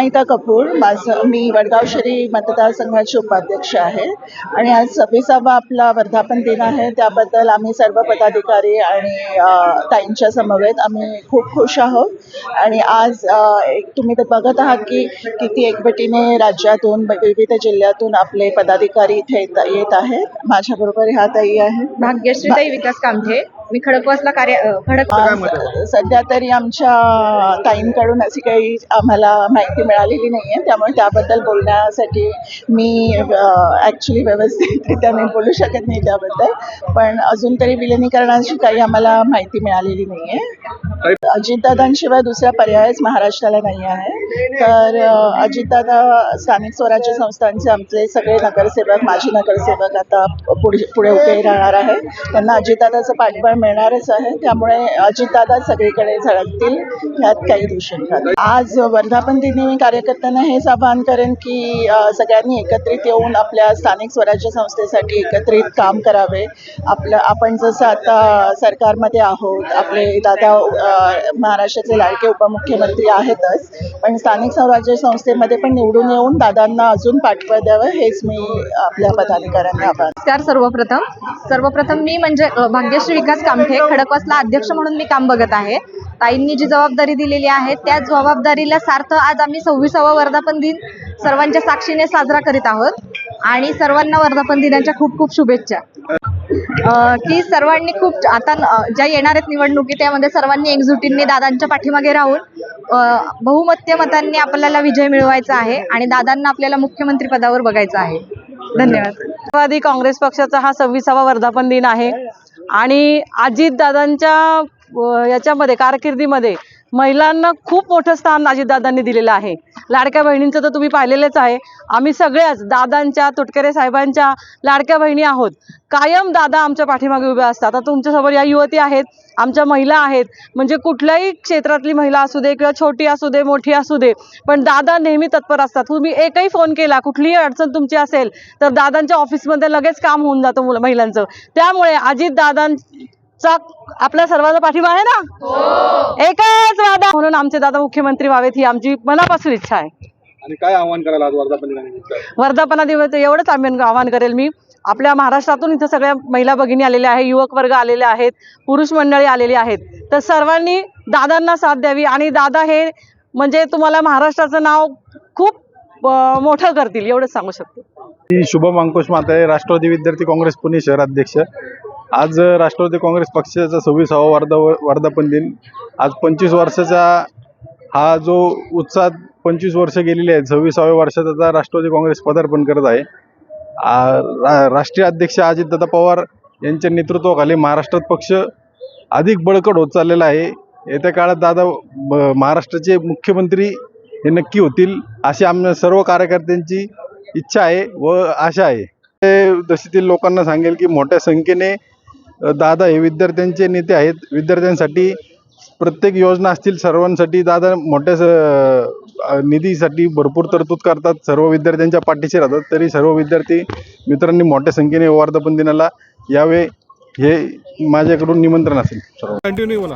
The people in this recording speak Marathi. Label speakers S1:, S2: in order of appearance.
S1: अनायता कपूर माझं मी वडगाव शहरी मतदारसंघाची उपाध्यक्ष आहे. आणि आज सव्वीसावा आपला वर्धापन दिन आहे. त्याबद्दल आम्ही सर्व पदाधिकारी आणि ताईंच्या समवेत आम्ही खूप खुश आहोत. आणि आज एक तुम्ही तर बघत आहात की किती एकवटीने राज्यातून विविध जिल्ह्यातून आपले पदाधिकारी इथे येत येत आहेत. माझ्याबरोबर ह्या ताई आहेत.
S2: भाग्यश्रीताई विकास कामठे. मी खडकवासला कार्य खडक
S1: सध्या तरी आमच्या ताईंकडून अशी काही आम्हाला माहिती मिळालेली नाही आहे त्यामुळे त्याबद्दल बोलण्यासाठी मी ॲक्च्युली व्यवस्थितरित्या नाही बोलू शकत नाही त्याबद्दल. पण अजून तरी विलिनीकरणाची काही आम्हाला माहिती मिळालेली नाही आहे अजितदादांशिवाय दुसरा पर्यायच महाराष्ट्राला नाही आहे. तर अजितदादा स्थानिक स्वराज्य संस्थांचे आमचे सगळे नगरसेवक माजी नगरसेवक आता पुढे पुढे उभे राहणार आहे त्यांना अजितदादाचं पाठबळ मिळणारच आहे. त्यामुळे अजितदादा सगळीकडे झळकतील ह्यात काही दूषण आज वर्धापन दिनी मी कार्यकर्त्यांना हेच आवाहन करेन की सगळ्यांनी एकत्रित येऊन आपल्या स्थानिक स्वराज्य संस्थेसाठी एकत्रित काम करावे. आपलं आपण जसं आता सरकारमध्ये आहोत आपले दादा महाराष्ट्राचे लाडके उपमुख्यमंत्री आहेतच पण स्थानिक स्वराज्य संस्थेमध्ये पण निवडून येऊन दादांना अजून पाठबळ द्यावं हेच मी आपल्या पदाधिकाऱ्यांना आभार
S2: नमस्कार सर्वप्रथम. सर्वप्रथम मी म्हणजे भाग्यश्री विकास कामठे खडकवासला अध्यक्ष म्हणून मी काम बघत आहे. ताईंनी जी जबाबदारी दिलेली आहे त्या जबाबदारीला सार्थ आज आम्ही सव्वीसावा वर्धापन दिन सर्वांच्या साक्षीने साजरा करीत आहोत. आणि सर्वांना वर्धापन दिनाच्या खूप खूप शुभेच्छा. की सर्वांनी खूप आता ज्या येणार आहेत निवडणुकी त्यामध्ये सर्वांनी एकजुटींनी दादांच्या पाठीमागे राहून बहुमत्य मतांनी आपल्याला विजय मिळवायचा आहे आणि दादांना आपल्याला मुख्यमंत्री पदावर बघायचं आहे. धन्यवाद.
S3: राष्ट्रवादी काँग्रेस पक्षाचा हा सव्वीसावा वर्धापन दिन आहे. आणि अजितदादांच्या याच्यामध्ये कारकिर्दीमध्ये महिलांना खूप मोठं स्थान अजितदादांनी दिलेलं आहे. लाडक्या बहिणींचं तर तुम्ही पाहिलेलंच आहे. आम्ही सगळ्याच दादांच्या तुटकरे साहेबांच्या लाडक्या बहिणी आहोत. कायम दादा आमच्या पाठीमागे उभ्या असतात. आता तुमच्यासमोर या युवती आहेत आमच्या महिला आहेत. म्हणजे कुठल्याही क्षेत्रातली महिला असू दे किंवा छोटी असू दे मोठी असू दे पण दादा नेहमी तत्पर असतात. तुम्ही एकही फोन केला कुठलीही अडचण तुमची असेल तर दादांच्या ऑफिसमध्ये लगेच काम होऊन जातं मुलं महिलांचं. त्यामुळे अजित दादांचा आपल्या सर्वांचा पाठिंबा आहे ना? एकच वादा. म्हणून आमचे दादा मुख्यमंत्री व्हावेत ही आमची मनापासून इच्छा आहे.
S4: आणि काय आव्हान करायला आज वर्धापन
S3: वर्धापना दिवस एवढंच आम्ही आवाहन करेल मी. आपल्या महाराष्ट्रातून इथं सगळ्या महिला भगिनी आलेल्या आहे युवक वर्ग आलेले आहेत पुरुष मंडळी आलेली आहेत. तर सर्वांनी दादांना साथ द्यावी आणि दादा हे म्हणजे तुम्हाला महाराष्ट्राचं नाव खूप मोठं करतील एवढंच सांगू शकतो.
S4: मी शुभम अंकुश माते राष्ट्रवादी विद्यार्थी काँग्रेस पुणे शहराध्यक्ष आज राष्ट्रवादी काँग्रेस पक्षाचा सव्वीसावा वर्धा वर्धापन दिन. आज पंचवीस वर्षाचा हा जो उत्साह पंचवीस वर्ष गेलेली आहेत सव्वीसाव्या वर्षात आता राष्ट्रवादी काँग्रेस पदार्पण करत आहे. रा- राष्ट्रीय अध्यक्ष अजितदादा पवार यांच्या नेतृत्वाखाली महाराष्ट्रात पक्ष अधिक बळकट होत चाललेला आहे. येत्या काळात दादा ब- महाराष्ट्राचे मुख्यमंत्री हे नक्की होतील अशी आम्ही सर्व कार्यकर्त्यांची इच्छा आहे व आशा आहे. ते दशीतील लोकांना सांगेल की मोठ्या संख्येने दादा हे विद्यार्थ्यांचे नेते आहेत. विद्यार्थ्यांसाठी प्रत्येक योजना असतील सर्वांसाठी दादा मोठ्या स- निधीसाठी भरपूर तरतूद करतात. सर्व विद्यार्थ्यांच्या पाठीशी राहतात. तरी सर्व विद्यार्थी मित्रांनी मोठ्या संख्येने वर्धापन दिनाला यावे हे माझ्याकडून निमंत्रण असेल. सर्व.
S5: कंटिन्यू बोला.